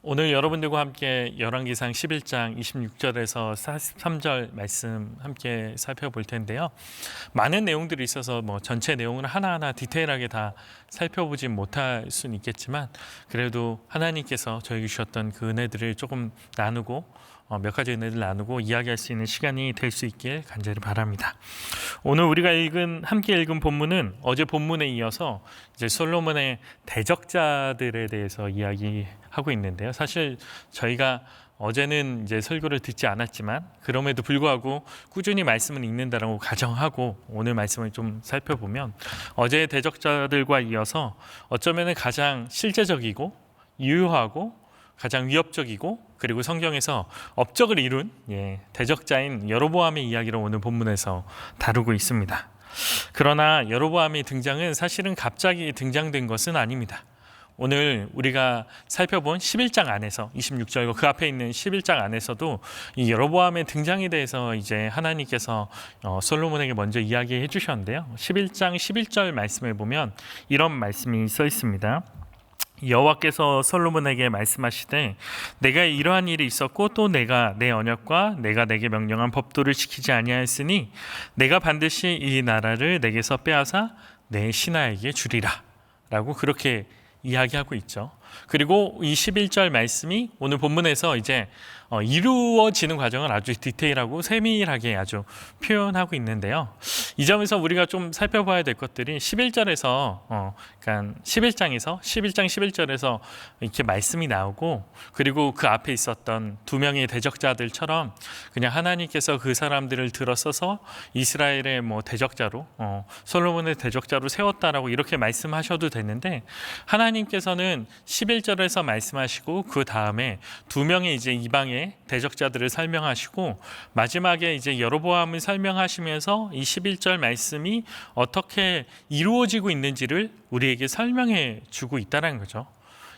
오늘 여러분들과 함께 열왕기상 11장 26절에서 43절 말씀 함께 살펴볼 텐데요. 많은 내용들이 있어서 뭐 전체 내용을 하나하나 디테일하게 다 살펴보진 못할 수는 있겠지만 그래도 하나님께서 저에게 주셨던 그 은혜들을 조금 나누고 어, 몇 가지 은혜를 나누고 이야기할 수 있는 시간이 될 수 있길 간절히 바랍니다. 오늘 우리가 읽은 함께 읽은 본문은 어제 본문에 이어서 이제 솔로몬의 대적자들에 대해서 이야기하고 있는데요. 사실 저희가 어제는 이제 설교를 듣지 않았지만 그럼에도 불구하고 꾸준히 말씀을 읽는다라고 가정하고 오늘 말씀을 좀 살펴보면 어제의 대적자들과 이어서 어쩌면은 가장 실제적이고 유효하고 가장 위협적이고 그리고 성경에서 업적을 이룬 예, 대적자인 여로보암의 이야기를 오늘 본문에서 다루고 있습니다. 그러나 여로보암의 등장은 사실은 갑자기 등장된 것은 아닙니다. 오늘 우리가 살펴본 11장 안에서 26절과 그 앞에 있는 11장 안에서도 이 여로보암의 등장에 대해서 이제 하나님께서 어, 솔로몬에게 먼저 이야기해 주셨는데요. 11장 11절 말씀을 보면 이런 말씀이 써 있습니다. 여호와께서 솔로몬에게 말씀하시되 내가 이러한 일이 있었고 또 내가 내 언약과 내가 내게 명령한 법도를 지키지 아니하였으니 내가 반드시 이 나라를 내게서 빼앗아 내 신하에게 주리라라고 그렇게 이야기하고 있죠. 그리고 이 11절 말씀이 오늘 본문에서 이제 어, 이루어지는 과정을 아주 디테일하고 세밀하게 아주 표현하고 있는데요. 이 점에서 우리가 좀 살펴봐야 될 것들이 11절에서 어, 그러니까 11장에서 11장 11절에서 이렇게 말씀이 나오고 그리고 그 앞에 있었던 두 명의 대적자들처럼 그냥 하나님께서 그 사람들을 들어서서 이스라엘의 뭐 대적자로 어, 솔로몬의 대적자로 세웠다라고 이렇게 말씀하셔도 되는데 하나님께서는 11절에서 말씀하시고 그 다음에 두 명의 이제 이방의 대적자들을 설명하시고 마지막에 이제 여로보암을 설명하시면서 이 11절 말씀이 어떻게 이루어지고 있는지를 우리에게 설명해 주고 있다는 거죠.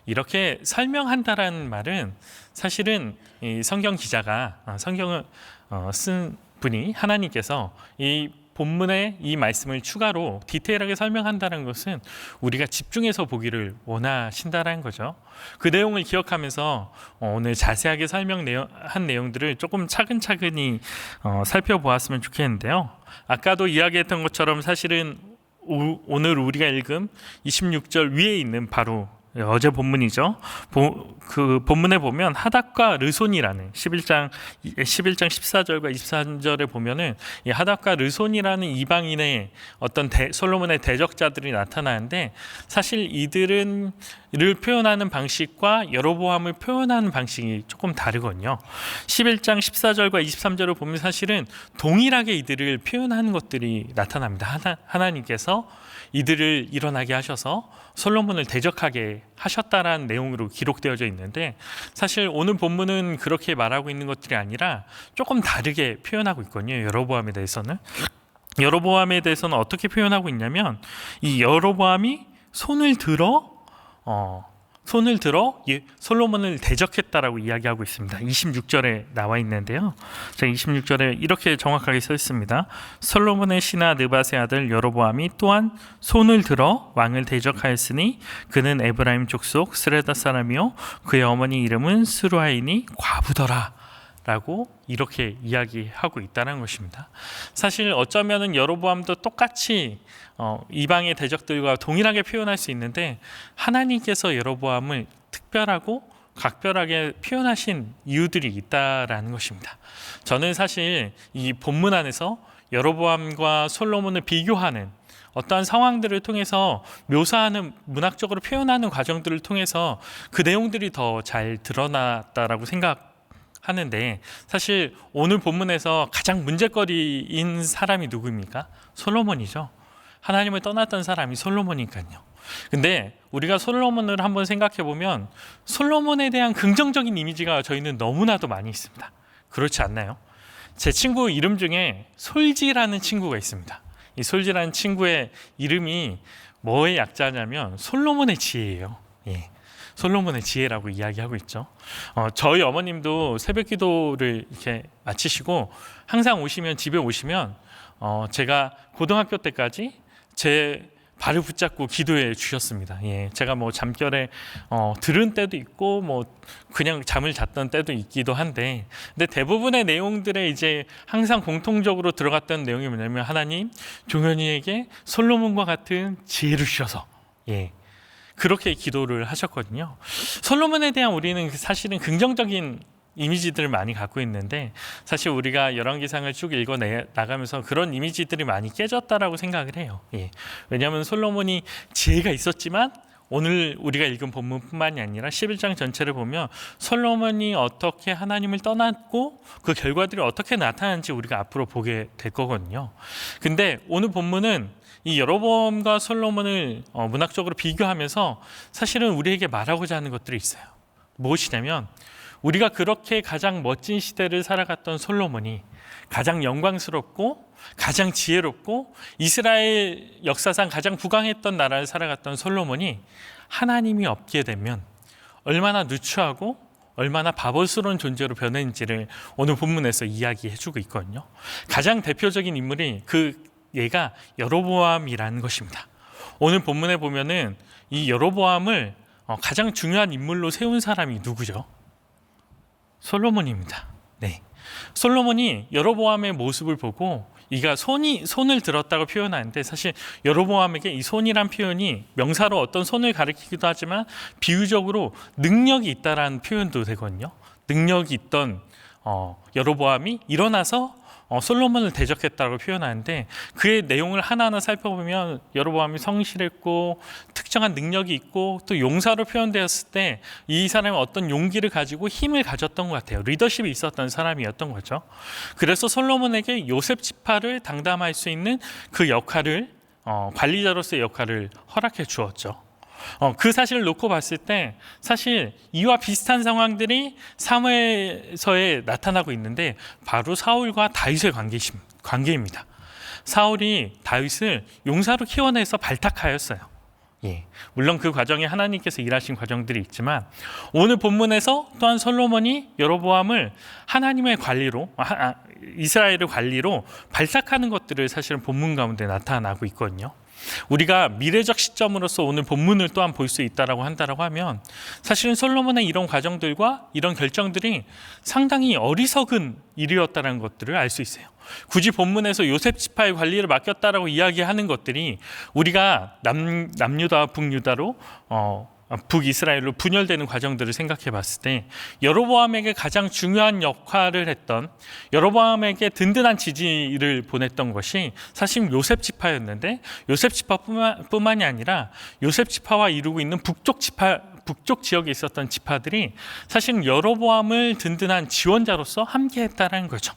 이렇게 설명한다라는 말은 사실은 이 성경 기자가 어, 성경을 어, 쓴 분이 하나님께서 이 본문에 이 말씀을 추가로 디테일하게 설명한다는 것은 우리가 집중해서 보기를 원하신다는 거죠. 그 내용을 기억하면서 어, 오늘 자세하게 설명한 내용들을 조금 차근차근히 어, 살펴보았으면 좋겠는데요. 아까도 이야기했던 것처럼 사실은 오늘 우리가 읽은 26절 위에 있는 바로 어제 본문이죠. 그 본문에 보면 하닥과 르손이라는 11장 11장 14절과 23절에 보면은 이 하닥과 르손이라는 이방인의 어떤 대, 솔로몬의 대적자들이 나타나는데 사실 이들은 를 표현하는 방식과 여로보암을 표현하는 방식이 조금 다르거든요. 11장 14절과 23절을 보면 사실은 동일하게 이들을 표현하는 것들이 나타납니다. 하나, 하나님께서 이들을 일어나게 하셔서 솔로몬을 대적하게 하셨다라는 내용으로 기록되어져 있는데 사실 오늘 본문은 그렇게 말하고 있는 것들이 아니라 조금 다르게 표현하고 있거든요. 여로보암에 대해서는 여로보암에 대해서는 어떻게 표현하고 있냐면 이 여로보암이 손을 들어 어, 손을 들어 예, 솔로몬을 대적했다라고 이야기하고 있습니다. 26절에 나와 있는데요. 자, 26절에 이렇게 정확하게 써 있습니다. 솔로몬의 신하 느바세 아들 여로보암이 또한 손을 들어 왕을 대적하였으니 그는 에브라임 족속 스레다 사람이요 그의 어머니 이름은 스루하이니 과부더라. 라고 이렇게 이야기하고 있다는 것입니다. 사실 어쩌면은 여로보암도 똑같이 어, 이방의 대적들과 동일하게 표현할 수 있는데 하나님께서 여로보암을 특별하고 각별하게 표현하신 이유들이 있다라는 것입니다. 저는 사실 이 본문 안에서 여로보암과 솔로몬을 비교하는 어떠한 상황들을 통해서 묘사하는 문학적으로 표현하는 과정들을 통해서 그 내용들이 더 잘 드러났다라고 생각. 하는데 사실 오늘 본문에서 가장 문제거리인 사람이 누구입니까? 솔로몬이죠. 하나님을 떠났던 사람이 솔로몬이니까요. 근데 우리가 솔로몬을 한번 생각해 보면 솔로몬에 대한 긍정적인 이미지가 저희는 너무나도 많이 있습니다. 그렇지 않나요? 제 친구 이름 중에 솔지라는 친구가 있습니다. 이 솔지라는 친구의 이름이 뭐의 약자냐면 솔로몬의 지혜예요. 예. 솔로몬의 지혜라고 이야기하고 있죠. 어, 저희 어머님도 새벽 기도를 이렇게 마치시고 항상 오시면 집에 오시면 어, 제가 고등학교 때까지 제 발을 붙잡고 기도해 주셨습니다. 예, 제가 뭐 잠결에 어, 들은 때도 있고 뭐 그냥 잠을 잤던 때도 있기도 한데, 근데 대부분의 내용들에 이제 항상 공통적으로 들어갔던 내용이 뭐냐면 하나님 종현이에게 솔로몬과 같은 지혜를 주셔서 예. 그렇게 기도를 하셨거든요. 솔로몬에 대한 우리는 사실은 긍정적인 이미지들을 많이 갖고 있는데 사실 우리가 열왕기상을 쭉 읽어 나가면서 그런 이미지들이 많이 깨졌다라고 생각을 해요. 예. 왜냐하면 솔로몬이 지혜가 있었지만 오늘 우리가 읽은 본문뿐만이 아니라 11장 전체를 보면 솔로몬이 어떻게 하나님을 떠났고 그 결과들이 어떻게 나타나는지 우리가 앞으로 보게 될 거거든요. 근데 오늘 본문은 이 여로보암과 솔로몬을 어, 문학적으로 비교하면서 사실은 우리에게 말하고자 하는 것들이 있어요. 무엇이냐면 우리가 그렇게 가장 멋진 시대를 살아갔던 솔로몬이 가장 영광스럽고 가장 지혜롭고 이스라엘 역사상 가장 부강했던 나라를 살아갔던 솔로몬이 하나님이 없게 되면 얼마나 누추하고 얼마나 바보스러운 존재로 변했는지를 오늘 본문에서 이야기해주고 있거든요. 가장 대표적인 인물이 그 얘가 여로보암이라는 것입니다. 오늘 본문에 보면은 이 여로보암을 어, 가장 중요한 인물로 세운 사람이 누구죠? 솔로몬입니다. 네. 솔로몬이 여로보암의 모습을 보고 이가 손이 손을 들었다고 표현하는데 사실 여로보암에게 이 손이란 표현이 명사로 어떤 손을 가리키기도 하지만 비유적으로 능력이 있다라는 표현도 되거든요. 능력이 있던 어, 여로보암이 일어나서 어, 솔로몬을 대적했다고 표현하는데 그의 내용을 하나하나 살펴보면 여로보암이 성실했고 특정한 능력이 있고 또 용사로 표현되었을 때 이 사람이 어떤 용기를 가지고 힘을 가졌던 것 같아요. 리더십이 있었던 사람이었던 거죠. 그래서 솔로몬에게 요셉 지파를 당담할 수 있는 그 역할을 어, 관리자로서의 역할을 허락해 주었죠. 어, 그 사실을 놓고 봤을 때 사실 이와 비슷한 상황들이 사무엘서에 나타나고 있는데 바로 사울과 다윗의 관계입니다. 사울이 다윗을 용사로 키워내서 발탁하였어요. 예. 물론 그 과정에 하나님께서 일하신 과정들이 있지만 오늘 본문에서 또한 솔로몬이 여로보암을 하나님의 관리로 아, 아, 이스라엘의 관리로 발탁하는 것들을 사실은 본문 가운데 나타나고 있거든요. 우리가 미래적 시점으로서 오늘 본문을 또한 볼 수 있다라고 한다라고 하면 사실은 솔로몬의 이런 과정들과 이런 결정들이 상당히 어리석은 일이었다는 것들을 알 수 있어요. 굳이 본문에서 요셉 지파의 관리를 맡겼다라고 이야기하는 것들이 우리가 남 남유다 북유다로 어 북이스라엘로 분열되는 과정들을 생각해 봤을 때 여로보암에게 가장 중요한 역할을 했던 여로보암에게 든든한 지지를 보냈던 것이 사실 요셉 지파였는데 요셉 지파뿐만이 아니라 요셉 지파와 이루고 있는 북쪽 지파 북쪽 지역에 있었던 지파들이 사실 여로보암을 든든한 지원자로서 함께했다는 거죠.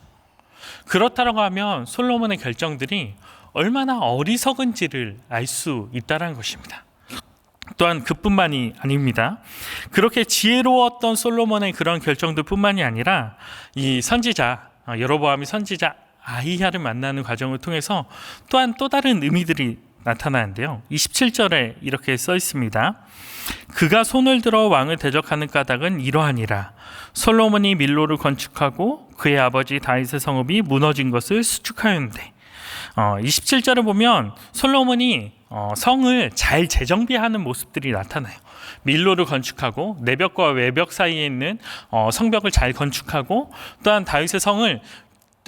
그렇다고 하면 솔로몬의 결정들이 얼마나 어리석은지를 알 수 있다는 것입니다. 또한 그뿐만이 아닙니다. 그렇게 지혜로웠던 솔로몬의 그런 결정들뿐만이 아니라 이 선지자 어, 여로보암이 선지자 아이야를 만나는 과정을 통해서 또한 또 다른 의미들이 나타나는데요. 27절에 이렇게 써 있습니다. 그가 손을 들어 왕을 대적하는 까닭은 이러하니라. 솔로몬이 밀로를 건축하고 그의 아버지 다윗의 성읍이 무너진 것을 수축하였는데 어, 27절을 보면 솔로몬이 어, 성을 잘 재정비하는 모습들이 나타나요. 밀로를 건축하고 내벽과 외벽 사이에 있는 어, 성벽을 잘 건축하고 또한 다윗의 성을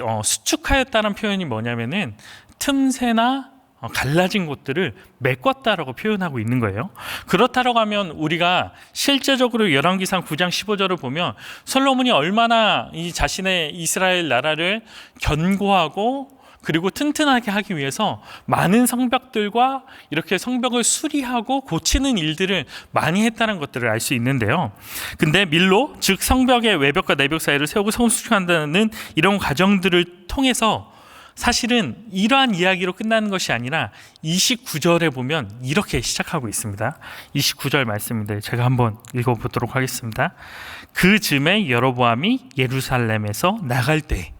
어, 수축하였다는 표현이 뭐냐면은 틈새나 어, 갈라진 곳들을 메꿨다라고 표현하고 있는 거예요. 그렇다고 하면 우리가 실제적으로 열왕기상 9장 15절을 보면 솔로몬이 얼마나 이 자신의 이스라엘 나라를 견고하고 그리고 튼튼하게 하기 위해서 많은 성벽들과 이렇게 성벽을 수리하고 고치는 일들을 많이 했다는 것들을 알 수 있는데요. 근데 밀로 즉 성벽의 외벽과 내벽 사이를 세우고 성수축한다는 이런 과정들을 통해서 사실은 이러한 이야기로 끝나는 것이 아니라 29절에 보면 이렇게 시작하고 있습니다. 29절 말씀인데 제가 한번 읽어보도록 하겠습니다. 그 즈음에 여로보암이 예루살렘에서 나갈 때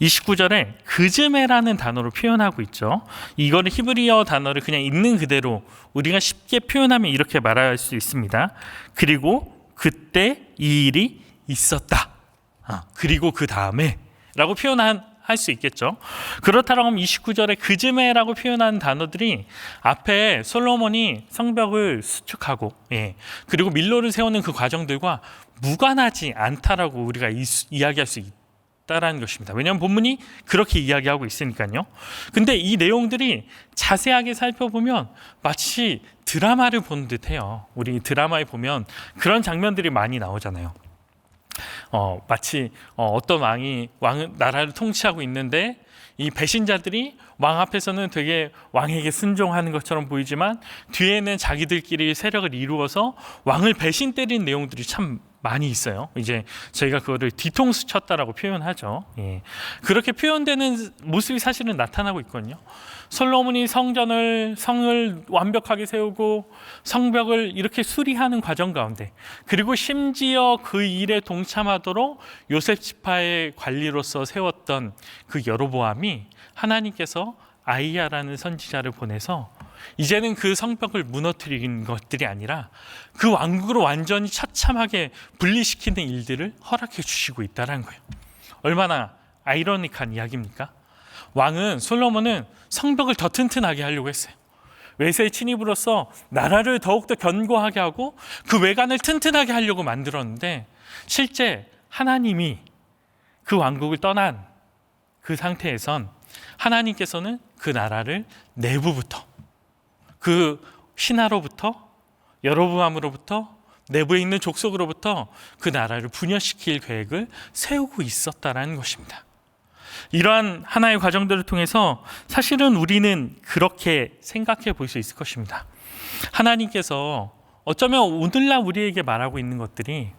29절에 그즈메라는 단어로 표현하고 있죠. 이거는 히브리어 단어를 그냥 있는 그대로 우리가 쉽게 표현하면 이렇게 말할 수 있습니다. 그리고 그때 이 일이 있었다. 아, 그리고 그 다음에 라고 표현한 할수 있겠죠. 그렇다고 하면 29절에 그즈메라고 표현한 단어들이 앞에 솔로몬이 성벽을 수축하고 예. 그리고 밀로를 세우는 그 과정들과 무관하지 않다라고 우리가 이, 이야기할 수 있 다라는 것입니다. 왜냐하면 본문이 그렇게 이야기하고 있으니까요. 근데 이 내용들이 자세하게 살펴보면 마치 드라마를 본 듯해요. 우리 드라마에 보면 그런 장면들이 많이 나오잖아요. 어, 마치 어, 어떤 왕이 왕 나라를 통치하고 있는데 이 배신자들이 왕 앞에서는 되게 왕에게 순종하는 것처럼 보이지만 뒤에는 자기들끼리 세력을 이루어서 왕을 배신 때린 내용들이 참 많이 있어요. 이제 저희가 그거를 뒤통수 쳤다라고 표현하죠. 예. 그렇게 표현되는 모습이 사실은 나타나고 있거든요. 솔로몬이 성전을 성을 완벽하게 세우고 성벽을 이렇게 수리하는 과정 가운데 그리고 심지어 그 일에 동참하도록 요셉 지파의 관리로서 세웠던 그 여로보암이 하나님께서 아이야라는 선지자를 보내서 이제는 그 성벽을 무너뜨린 것들이 아니라 그 왕국을 완전히 처참하게 분리시키는 일들을 허락해 주시고 있다는 거예요. 얼마나 아이러니한 이야기입니까? 왕은 솔로몬은 성벽을 더 튼튼하게 하려고 했어요. 외세의 침입으로써 나라를 더욱더 견고하게 하고 그 외관을 튼튼하게 하려고 만들었는데 실제 하나님이 그 왕국을 떠난 그 상태에선 하나님께서는 그 나라를 내부부터 그 신하로부터 여로보암으로부터 내부에 있는 족속으로부터 그 나라를 분열시킬 계획을 세우고 있었다라는 것입니다. 이러한 하나의 과정들을 통해서 사실은 우리는 그렇게 생각해 볼 수 있을 것입니다. 하나님께서 어쩌면 오늘날 우리에게 말하고 있는 것들이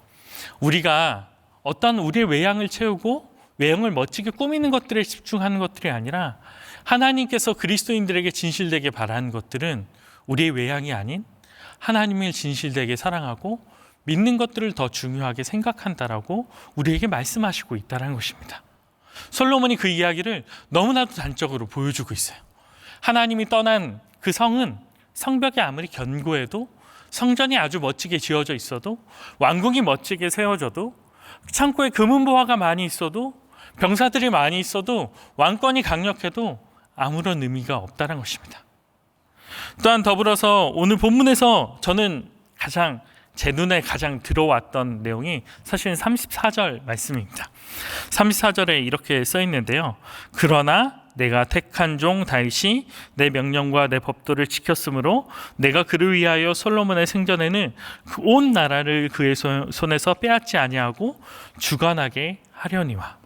우리가 어떤 우리의 외양을 채우고 외형을 멋지게 꾸미는 것들에 집중하는 것들이 아니라 하나님께서 그리스도인들에게 진실되게 바라는 것들은 우리의 외양이 아닌 하나님을 진실되게 사랑하고 믿는 것들을 더 중요하게 생각한다라고 우리에게 말씀하시고 있다는 것입니다. 솔로몬이 그 이야기를 너무나도 단적으로 보여주고 있어요. 하나님이 떠난 그 성은 성벽이 아무리 견고해도 성전이 아주 멋지게 지어져 있어도 왕궁이 멋지게 세워져도 창고에 금은보화가 많이 있어도 병사들이 많이 있어도 왕권이 강력해도 아무런 의미가 없다는 것입니다. 또한 더불어서 오늘 본문에서 저는 가장 제 눈에 가장 들어왔던 내용이 사실은 34절 말씀입니다. 34절에 이렇게 써 있는데요. 그러나 내가 택한 종 다윗이 내 명령과 내 법도를 지켰으므로 내가 그를 위하여 솔로몬의 생전에는 그 온 나라를 그의 손에서 빼앗지 아니하고 주관하게 하려니와.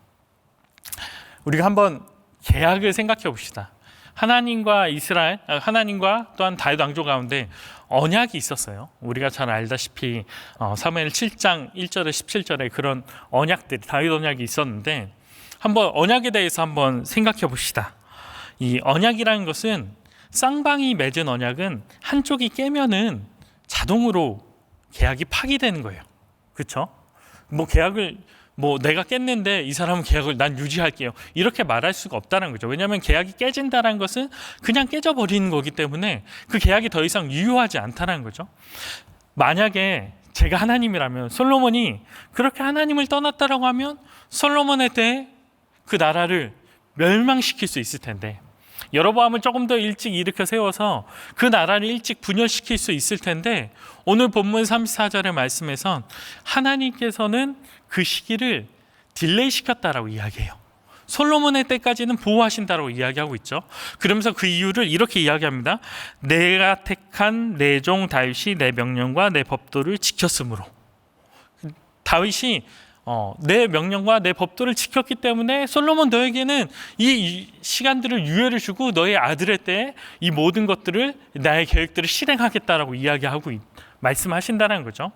우리가 한번 계약을 생각해 봅시다. 하나님과 이스라엘, 아, 하나님과 또한 다윗 왕조 가운데 언약이 있었어요. 우리가 잘 알다시피 어, 사무엘 7장 1절에 17절에 그런 언약들이 다윗 언약이 있었는데 한번 언약에 대해서 한번 생각해 봅시다. 이 언약이라는 것은 쌍방이 맺은 언약은 한쪽이 깨면은 자동으로 계약이 파기되는 거예요. 그렇죠? 뭐 계약을 뭐 내가 깼는데 이 사람은 계약을 난 유지할게요. 이렇게 말할 수가 없다는 거죠. 왜냐하면 계약이 깨진다는 것은 그냥 깨져버리는 거기 때문에 그 계약이 더 이상 유효하지 않다는 거죠. 만약에 제가 하나님이라면 솔로몬이 그렇게 하나님을 떠났다라고 하면 솔로몬에 대해 그 나라를 멸망시킬 수 있을 텐데 여로보암을 조금 더 일찍 일으켜 세워서 그 나라를 일찍 분열시킬 수 있을 텐데 오늘 본문 34절의 말씀에선 하나님께서는 그 시기를 딜레이 시켰다라고 이야기해요. 솔로몬의 때까지는 보호하신다라고 이야기하고 있죠. 그러면서 그 이유를 이렇게 이야기합니다. 내가 택한 내 종 다윗이 내 명령과 내 법도를 지켰으므로 다윗이 어, 내 명령과 내 법도를 지켰기 때문에 솔로몬 너에게는 이 시간들을 유예를 주고 너의 아들의 때에 이 모든 것들을 나의 계획들을 실행하겠다라고 이야기하고 있, 말씀하신다는 거죠.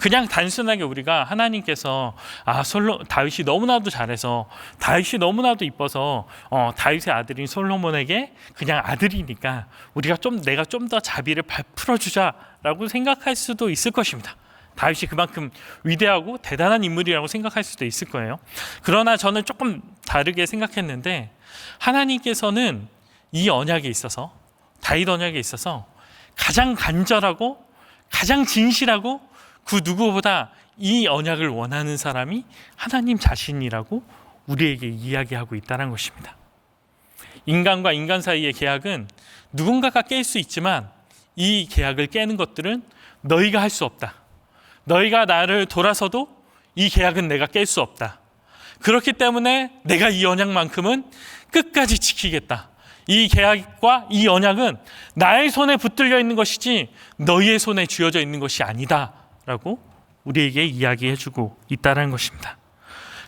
그냥 단순하게 우리가 하나님께서 아 솔로 다윗이 너무나도 잘해서 다윗이 너무나도 이뻐서 어, 다윗의 아들인 솔로몬에게 그냥 아들이니까 우리가 좀 내가 좀 더 자비를 풀어 주자라고 생각할 수도 있을 것입니다. 다윗이 그만큼 위대하고 대단한 인물이라고 생각할 수도 있을 거예요. 그러나 저는 조금 다르게 생각했는데 하나님께서는 이 언약에 있어서 다윗 언약에 있어서 가장 간절하고 가장 진실하고 그 누구보다 이 언약을 원하는 사람이 하나님 자신이라고 우리에게 이야기하고 있다는 것입니다. 인간과 인간 사이의 계약은 누군가가 깰 수 있지만 이 계약을 깨는 것들은 너희가 할 수 없다. 너희가 나를 돌아서도 이 계약은 내가 깰 수 없다. 그렇기 때문에 내가 이 언약만큼은 끝까지 지키겠다. 이 계약과 이 언약은 나의 손에 붙들려 있는 것이지 너희의 손에 쥐어져 있는 것이 아니다라고 우리에게 이야기해주고 있다는 것입니다.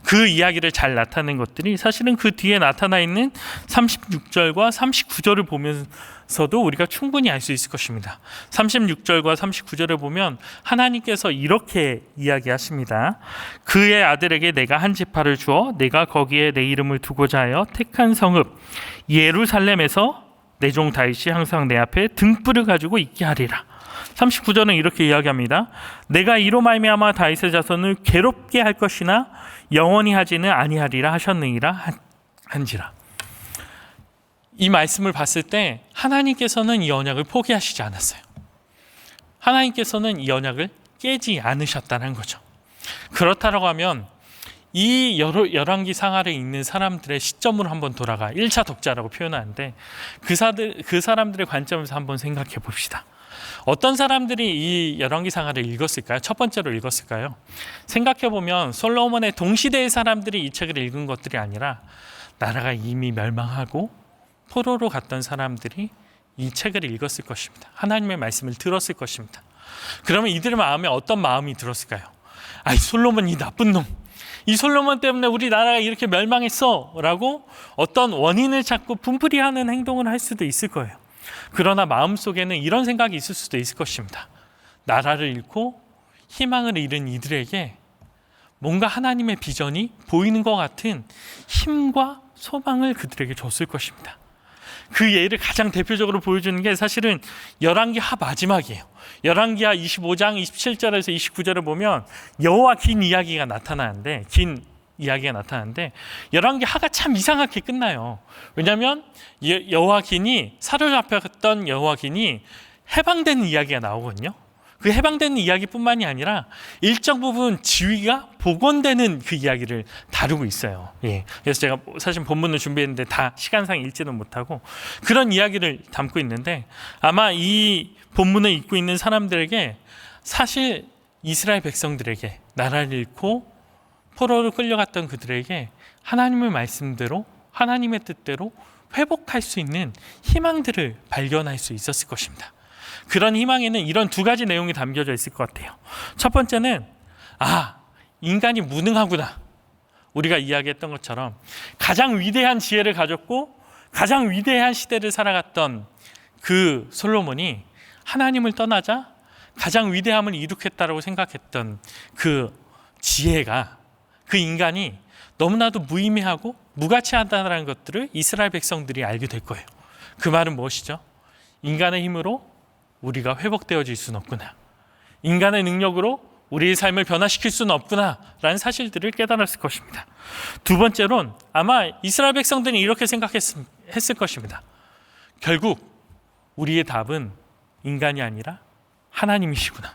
그 이야기를 잘 나타낸 것들이 사실은 그 뒤에 나타나 있는 36절과 39절을 보면 서도 우리가 충분히 알 수 있을 것입니다. 36절과 39절을 보면 하나님께서 이렇게 이야기하십니다. 그의 아들에게 내가 한 지파를 주어 내가 거기에 내 이름을 두고자 하여 택한 성읍 예루살렘에서 내 종 다윗이 항상 내 앞에 등불을 가지고 있게 하리라. 39절은 이렇게 이야기합니다. 내가 이로 말미암아 다윗의 자손을 괴롭게 할 것이나 영원히 하지는 아니하리라 하셨느니라 한- 한지라. 이 말씀을 봤을 때 하나님께서는 이 언약을 포기하시지 않았어요. 하나님께서는 이 언약을 깨지 않으셨다는 거죠. 그렇다고 하면 이 열왕기 상하를 읽는 사람들의 시점으로 한번 돌아가 1차 독자라고 표현하는데 그, 사들, 그 사람들의 관점에서 한번 생각해 봅시다. 어떤 사람들이 이 열왕기 상하를 읽었을까요? 첫 번째로 읽었을까요? 생각해 보면 솔로몬의 동시대의 사람들이 이 책을 읽은 것들이 아니라 나라가 이미 멸망하고 포로로 갔던 사람들이 이 책을 읽었을 것입니다. 하나님의 말씀을 들었을 것입니다. 그러면 이들의 마음에 어떤 마음이 들었을까요? 아이 솔로몬 이 나쁜 놈. 이 솔로몬 때문에 우리 나라가 이렇게 멸망했어라고 어떤 원인을 찾고 분풀이하는 행동을 할 수도 있을 거예요. 그러나 마음속에는 이런 생각이 있을 수도 있을 것입니다. 나라를 잃고 희망을 잃은 이들에게 뭔가 하나님의 비전이 보이는 것 같은 힘과 소망을 그들에게 줬을 것입니다. 그 예를 가장 대표적으로 보여주는 게 사실은 열왕기하 마지막이에요. 열왕기하 25장 27절에서 29절을 보면 여호와 긴 이야기가 나타나는데 긴 이야기가 나타나는데 열왕기하가 참 이상하게 끝나요. 왜냐하면 여- 여호와긴이 사로잡혔던 여호와긴이 해방되는 이야기가 나오거든요. 그 해방되는 이야기뿐만이 아니라 일정 부분 지위가 복원되는 그 이야기를 다루고 있어요. 예. 그래서 제가 사실 본문을 준비했는데 다 시간상 읽지는 못하고 그런 이야기를 담고 있는데 아마 이 본문을 읽고 있는 사람들에게 사실 이스라엘 백성들에게 나라를 잃고 포로로 끌려갔던 그들에게 하나님의 말씀대로 하나님의 뜻대로 회복할 수 있는 희망들을 발견할 수 있었을 것입니다. 그런 희망에는 이런 두 가지 내용이 담겨져 있을 것 같아요. 첫 번째는 아 인간이 무능하구나. 우리가 이야기했던 것처럼 가장 위대한 지혜를 가졌고 가장 위대한 시대를 살아갔던 그 솔로몬이 하나님을 떠나자 가장 위대함을 이룩했다라고 생각했던 그 지혜가 그 인간이 너무나도 무의미하고 무가치하다는 것들을 이스라엘 백성들이 알게 될 거예요. 그 말은 무엇이죠? 인간의 힘으로 우리가 회복되어질 수는 없구나. 인간의 능력으로 우리의 삶을 변화시킬 수는 없구나라는 사실들을 깨달았을 것입니다. 두 번째론 아마 이스라엘 백성들이 이렇게 생각했을 것입니다. 결국 우리의 답은 인간이 아니라 하나님이시구나.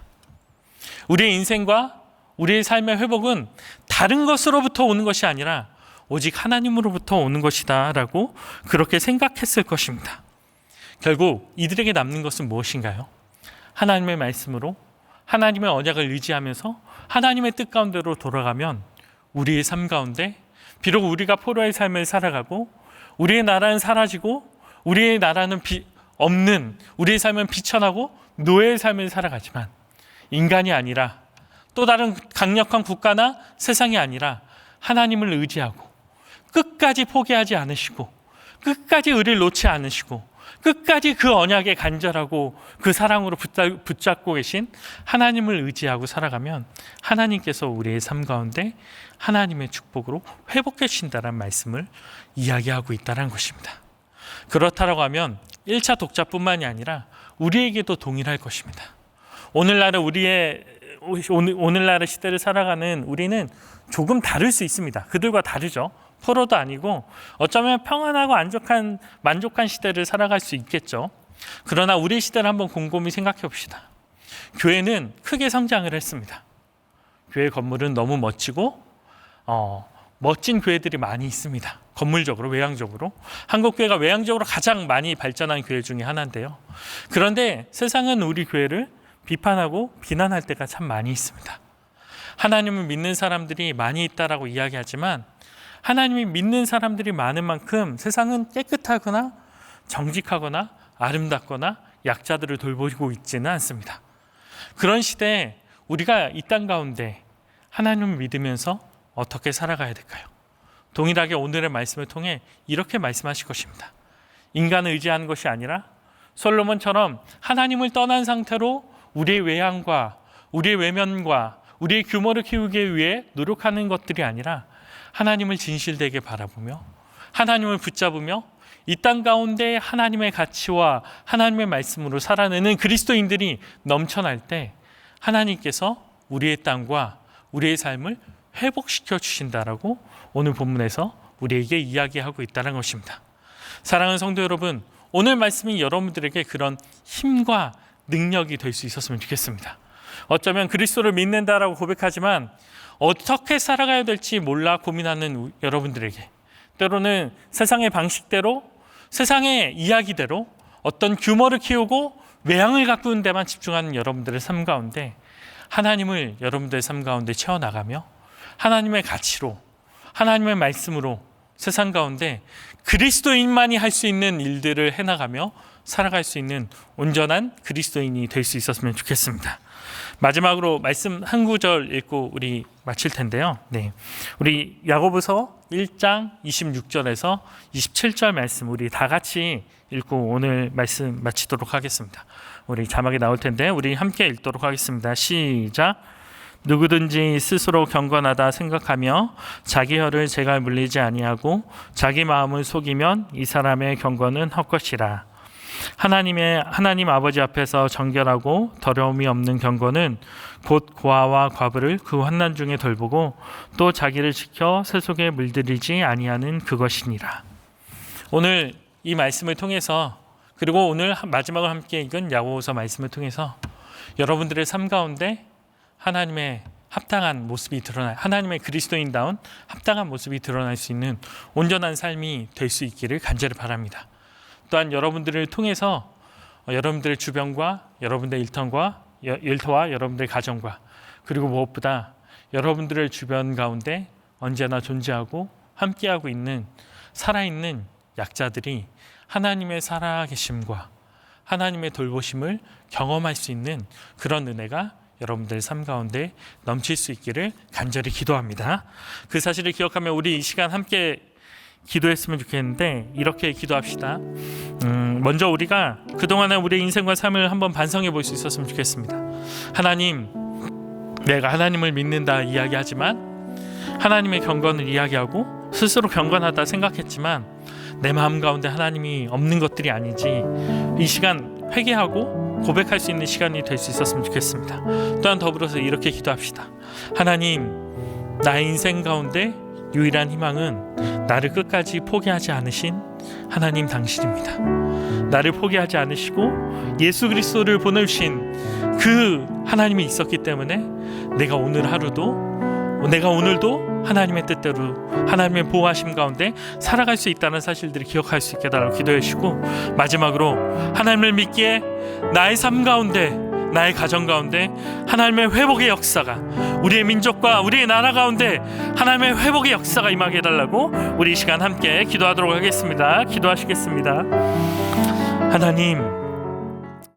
우리의 인생과 우리의 삶의 회복은 다른 것으로부터 오는 것이 아니라 오직 하나님으로부터 오는 것이다라고 그렇게 생각했을 것입니다. 결국 이들에게 남는 것은 무엇인가요? 하나님의 말씀으로 하나님의 언약을 의지하면서 하나님의 뜻 가운데로 돌아가면 우리의 삶 가운데 비록 우리가 포로의 삶을 살아가고 우리의 나라는 사라지고 우리의 나라는 비, 없는 우리의 삶은 비천하고 노예의 삶을 살아가지만 인간이 아니라 또 다른 강력한 국가나 세상이 아니라 하나님을 의지하고 끝까지 포기하지 않으시고 끝까지 의를 놓지 않으시고 끝까지 그 언약에 간절하고 그 사랑으로 붙잡- 붙잡고 계신 하나님을 의지하고 살아가면 하나님께서 우리의 삶 가운데 하나님의 축복으로 회복해 주신다는 말씀을 이야기하고 있다는 것입니다. 그렇다고 하면 1차 독자뿐만이 아니라 우리에게도 동일할 것입니다. 오늘날의 우리의 오늘, 오늘날의 시대를 살아가는 우리는 조금 다를 수 있습니다. 그들과 다르죠. 포로도 아니고 어쩌면 평안하고 안족한 만족한 시대를 살아갈 수 있겠죠. 그러나 우리 시대를 한번 곰곰이 생각해 봅시다. 교회는 크게 성장을 했습니다. 교회 건물은 너무 멋지고 어, 멋진 교회들이 많이 있습니다. 건물적으로 외향적으로 한국 교회가 외향적으로 가장 많이 발전한 교회 중에 하나인데요. 그런데 세상은 우리 교회를 비판하고 비난할 때가 참 많이 있습니다. 하나님을 믿는 사람들이 많이 있다라고 이야기하지만 하나님이 믿는 사람들이 많은 만큼 세상은 깨끗하거나 정직하거나 아름답거나 약자들을 돌보고 있지는 않습니다. 그런 시대에 우리가 이 땅 가운데 하나님을 믿으면서 어떻게 살아가야 될까요? 동일하게 오늘의 말씀을 통해 이렇게 말씀하실 것입니다. 인간을 의지하는 것이 아니라 솔로몬처럼 하나님을 떠난 상태로 우리의 외양과 우리의 외면과 우리의 규모를 키우기 위해 노력하는 것들이 아니라 하나님을 진실되게 바라보며 하나님을 붙잡으며 이 땅 가운데 하나님의 가치와 하나님의 말씀으로 살아내는 그리스도인들이 넘쳐날 때 하나님께서 우리의 땅과 우리의 삶을 회복시켜 주신다라고 오늘 본문에서 우리에게 이야기하고 있다는 것입니다. 사랑하는 성도 여러분, 오늘 말씀이 여러분들에게 그런 힘과 능력이 될 수 있었으면 좋겠습니다. 어쩌면 그리스도를 믿는다라고 고백하지만 어떻게 살아가야 될지 몰라 고민하는 여러분들에게 때로는 세상의 방식대로 세상의 이야기대로 어떤 규모를 키우고 외향을 가꾸는 데만 집중하는 여러분들의 삶 가운데 하나님을 여러분들의 삶 가운데 채워나가며 하나님의 가치로 하나님의 말씀으로 세상 가운데 그리스도인만이 할 수 있는 일들을 해나가며 살아갈 수 있는 온전한 그리스도인이 될 수 있었으면 좋겠습니다. 마지막으로 말씀 한 구절 읽고 우리 마칠 텐데요. 네. 우리 야고보서 1장 26절에서 27절 말씀 우리 다 같이 읽고 오늘 말씀 마치도록 하겠습니다. 우리 자막이 나올 텐데 우리 함께 읽도록 하겠습니다. 시작. 누구든지 스스로 경건하다 생각하며 자기 혀를 제갈 물리지 아니하고 자기 마음을 속이면 이 사람의 경건은 헛것이라. 하나님의 하나님 아버지 앞에서 정결하고 더러움이 없는 경건은 곧 고아와 과부를 그 환난 중에 돌보고 또 자기를 지켜 세속에 물들이지 아니하는 그것이니라. 오늘 이 말씀을 통해서 그리고 오늘 마지막으로 함께 읽은 야고보서 말씀을 통해서 여러분들의 삶 가운데 하나님의 합당한 모습이 드러나 하나님의 그리스도인다운 합당한 모습이 드러날 수 있는 온전한 삶이 될 수 있기를 간절히 바랍니다. 또한 여러분들을 통해서 여러분들의 주변과 여러분들의 일터와 일터와 여러분들의 가정과 그리고 무엇보다 여러분들의 주변 가운데 언제나 존재하고 함께하고 있는 살아있는 약자들이 하나님의 살아계심과 하나님의 돌보심을 경험할 수 있는 그런 은혜가 여러분들 삶 가운데 넘칠 수 있기를 간절히 기도합니다. 그 사실을 기억하며 우리 이 시간 함께 기도했으면 좋겠는데 이렇게 기도합시다. 음, 먼저 우리가 그동안의 우리의 인생과 삶을 한번 반성해 볼 수 있었으면 좋겠습니다. 하나님, 내가 하나님을 믿는다 이야기하지만 하나님의 경건을 이야기하고 스스로 경건하다 생각했지만 내 마음 가운데 하나님이 없는 것들이 아니지 이 시간 회개하고 고백할 수 있는 시간이 될 수 있었으면 좋겠습니다. 또한 더불어서 이렇게 기도합시다. 하나님, 나의 인생 가운데 유일한 희망은 나를 끝까지 포기하지 않으신 하나님 당신입니다. 나를 포기하지 않으시고 예수 그리스도를 보내주신 그 하나님이 있었기 때문에 내가 오늘 하루도 내가 오늘도 하나님의 뜻대로 하나님의 보호하심 가운데 살아갈 수 있다는 사실들을 기억할 수 있게 달라고 기도해 주시고 마지막으로 하나님을 믿기에 나의 삶 가운데 나의 가정 가운데 하나님의 회복의 역사가 우리의 민족과 우리의 나라 가운데 하나님의 회복의 역사가 임하게 해달라고 우리 이 시간 함께 기도하도록 하겠습니다. 기도하시겠습니다. 하나님